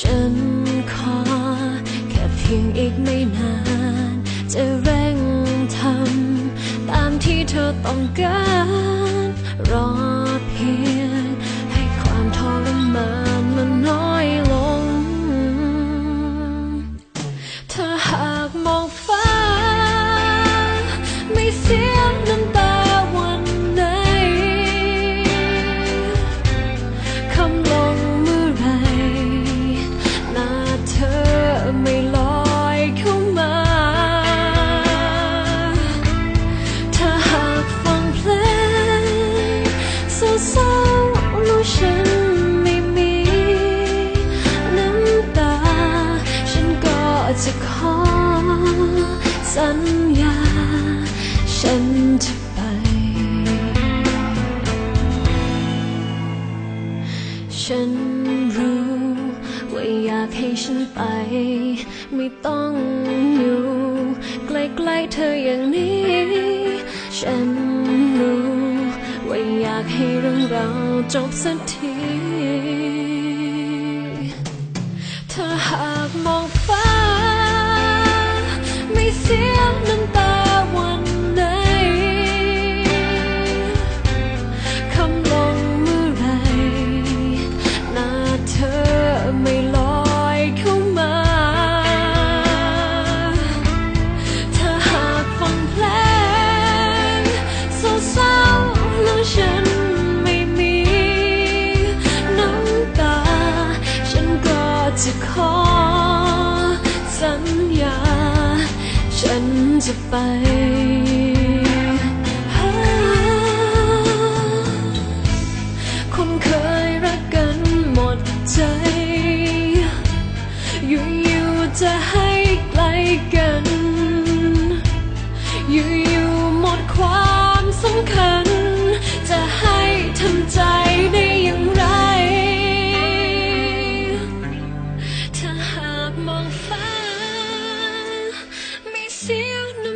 ฉันขอ แค่เพียงอีกไม่นาน จะเร่งทำตามที่เธอต้องการรอ ฉันไม่มีน้ำตา ฉันก็จะขอสัญญา ฉันจะไป ฉันรู้ว่าอยากให้ฉันไป ไม่ต้องอยู่ใกล้ๆเธออย่างนี้ ฉันรู้ว่าอยากให้เรื่องราว จบสักที ถ้าหากมองฟ้า จะไป You know.